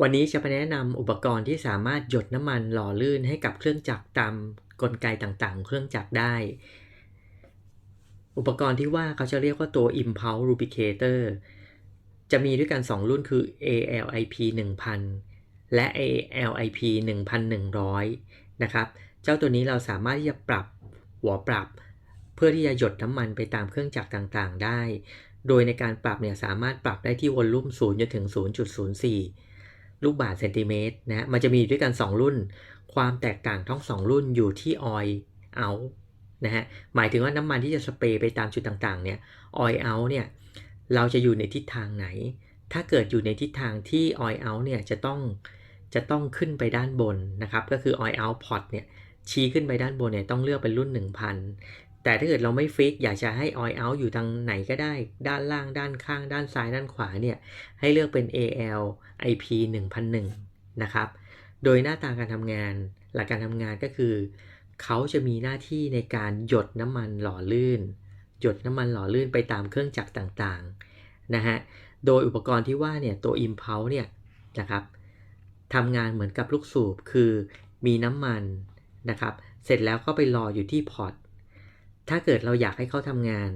วันนี้จะไปแนะนำอุปกรณ์ที่สามารถหยดน้ำมันหล่อลื่นให้กับเครื่องจักรตามกลไกต่างๆ เครื่องจักรได้ อุปกรณ์ที่ว่าเขาจะเรียกว่าตัว Impulse Lubricator จะมีด้วยกัน 2 รุ่นคือ ALIP 1000 และ ALIP 1100 นะครับ เจ้าตัวนี้เราสามารถที่จะปรับหัวปรับ เพื่อที่จะหยดน้ำมันไปตามเครื่องจักรต่างๆ ได้ โดยในการปรับเนี่ยสามารถปรับได้ที่วอลลุ่ม0จนถึง 0.04 ลูกบาศก์เซนติเมตรนะมันจะมีด้วยกัน 2 รุ่น ความแตกต่างทั้ง 2 รุ่นอยู่ที่ออยเอานะฮะหมายถึงว่าน้ำมันที่จะสเปรย์ไปตามจุดต่างๆเนี่ยออยเอาเนี่ยเราจะอยู่ในทิศทางไหน ถ้าเกิดอยู่ในทิศทางที่ออยเอาเนี่ยจะต้องจะต้องขึ้นไปด้านบนนะครับ ก็คือ oil out pot เนี่ยชี้ขึ้นไปด้านบนเนี่ยต้องเลือกเป็นรุ่น 1000 แต่ถ้าเกิดเราไม่ฟิกอยากจะให้ oil out อยู่ทางไหนก็ได้ ด้านล่างด้านข้าง ด้านซ้ายด้านขวาเนี่ย ให้เลือกเป็น AL IP 1001นะครับ โดยหน้าตาการทำงาน หลักการทำงานก็คือ เขาจะมีหน้าที่ในการหยดน้ำมันหล่อลื่น หยดน้ำมันหล่อลื่นไปตามเครื่องจักรต่างๆนะฮะ โดยอุปกรณ์ที่ว่าเนี่ยตัว Impulse เนี่ยนะครับทำงานเหมือนกับลูกสูบคือมีน้ำมันนะครับ เสร็จแล้วก็ไปรออยู่ที่พอร์ต ถ้าเกิดเราอยากให้เขาทำงาน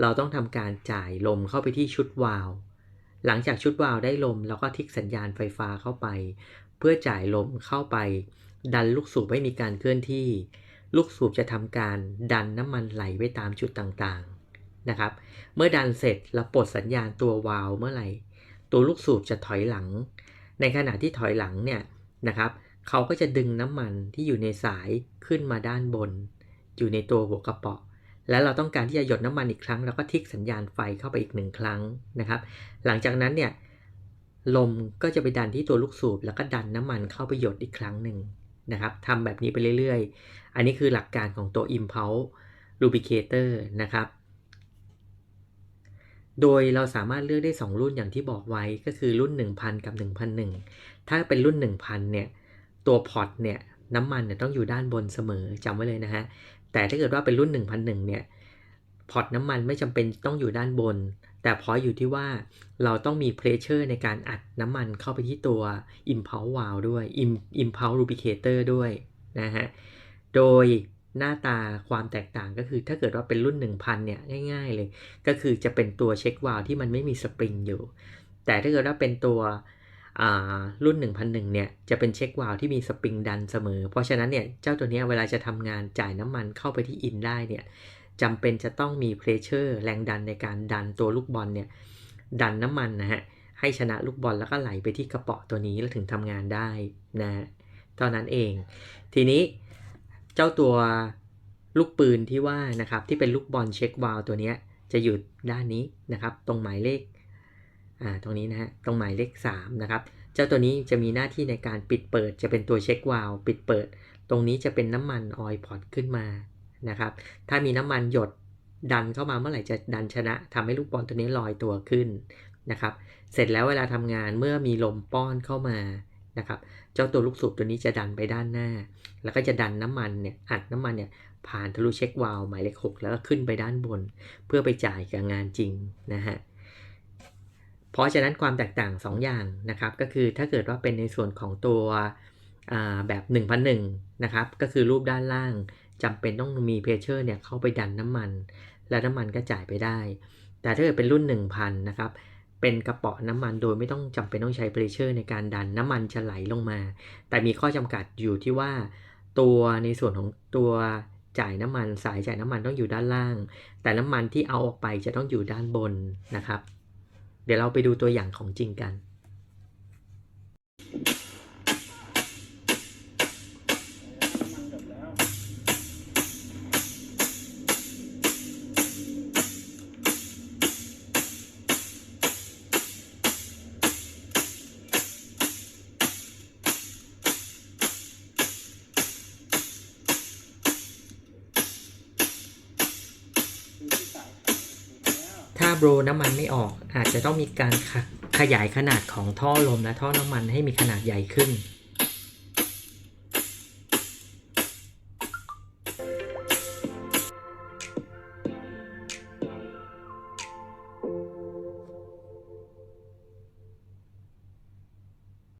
เราต้องทำการจ่ายลมเข้าไปที่ชุดวาล์วหลังจากชุดวาล์วได้ลมเราก็ทิกสัญญาณไฟฟ้าเข้าไป เพื่อจ่ายลมเข้าไป ดันลูกสูบให้มีการเคลื่อนที่ ลูกสูบจะทำการดันน้ำมันไหลไปตามจุดต่างๆนะครับ เมื่อดันเสร็จเราปลดสัญญาณตัววาล์วเมื่อไหร่ตัวลูกสูบจะถอยหลัง ในขณะที่ถอยหลังเนี่ยนะครับเขาก็จะดึงน้ำมันที่อยู่ในสายขึ้นมาด้านบน อยู่ในตัวหัวกระป๋อ แล้วเราต้องการที่จะหยดน้ำมันอีกครั้งเราก็ทิกสัญญาณไฟเข้าไปอีกหนึ่งครั้งนะครับ หลังจากนั้นเนี่ยลมก็จะไปดันที่ตัวลูกสูบ แล้วก็ดันน้ำมันเข้าไปหยดอีกครั้งหนึ่งนะครับทำแบบนี้ไปเรื่อยๆ อันนี้คือหลักการของตัว Impulse Lubricator นะครับ โดยเราสามารถเลือกได้ 2 รุ่นอย่างที่บอกไว้ก็คือรุ่น 1000 กับ 1001 ถ้าเป็นรุ่น 1000 เนี่ย ตัวพอร์ตเนี่ยน้ำมันเนี่ยต้องอยู่ด้านบนเสมอจำไว้เลยนะฮะ แต่ถ้าเกิดว่าเป็นรุ่น 1001เนี่ยพอร์ตน้ำมันไม่จำเป็นต้องอยู่ด้านบน แต่พออยู่ที่ว่าเราต้องมีเพรสเชอร์ในการอัดน้ำมันเข้าไปที่ตัว Impulse Valve ด้วย Impulse Lubricator ด้วยนะฮะ โดยหน้าตาความแตกต่างก็คือถ้าเกิดว่าเป็นรุ่น 1000 เนี่ย ง่าย ๆ เลย ก็คือจะเป็นตัวเช็ควาล์ที่มันไม่มีสปริงอยู่ แต่ถ้าเกิดว่าเป็นตัว รุ่น 1001 เนี่ยจะเป็นเช็ควาล์วที่มีสปริงดันเสมอ เพราะฉะนั้นเนี่ยเจ้าตัวนี้เวลาจะทำงานจ่ายน้ำมันเข้าไปที่อินได้เนี่ยจำเป็นจะต้องมีเพรสเชอร์แรงดันในการดันตัวลูกบอลเนี่ยดันน้ำมันนะฮะให้ชนะลูกบอลแล้วก็ไหลไปที่กระเป๋อตัวนี้แล้วถึงทำงานได้นะตอนนั้นเอง ทีนี้เจ้าตัวลูกปืนที่ว่านะครับที่เป็นลูกบอลเช็ควาลตัวนี้จะอยู่ด้านนี้นะครับ ตรงหมายเลข อ่าตรงนี้นะฮะตรงหมายเลข3นะครับเจ้าตัวนี้จะมีหน้าที่ในการปิดเปิดจะเป็นตัวเช็ควาลปิดเปิด ตรงนี้จะเป็นน้ำมันออยล์พอตขึ้นมานะครับถ้ามีน้ำมันหยดดันเข้ามาเมื่อไหร่จะดันชนะทำให้ลูกบอลตัวนี้ลอยตัวขึ้นนะครับเสร็จแล้วเวลาทำงานเมื่อมีลมป้อนเข้ามานะครับเจ้าตัวลูกสูบตัวนี้จะดันไปด้านหน้า แล้วก็จะดันน้ำมันเนี่ยอัดน้ำมันเนี่ยผ่านทะลุเช็ควาลหมายเลข6แล้วก็ขึ้นไปด้านบน เพื่อไปจ่ายกับงานจริงนะฮะ เพราะฉะนั้นความแตกต่าง 2 อย่างนะครับ ก็คือถ้าเกิดว่าเป็นในส่วนของตัวแบบ 1001นะครับ ก็คือรูปด้านล่างจำเป็นต้องมีเพเชอร์เนี่ยเข้าไปดันน้ำมัน และน้ำมันก็จ่ายไปได้ แต่ถ้าเกิดเป็นรุ่น 1000นะครับ เป็นกระป๋อน้ำมันโดยไม่ต้องจำเป็นต้องใช้เพเชอร์ในการดันน้ำมันจะไหลลงมา แต่มีข้อจำกัดอยู่ที่ว่า ตัวในส่วนของตัวจ่ายน้ำมันสายจ่ายน้ำมันต้องอยู่ด้านล่าง แต่น้ำมันที่เอาออกไปจะต้องอยู่ด้านบนนะครับ เดี๋ยวเราไปดูตัวอย่างของจริงกัน โบรน้ำมันไม่ออก อาจจะต้องมีการขขยายขนาดของท่อลมและท่อน้ำมันให้มีขนาดใหญ่ขึ้น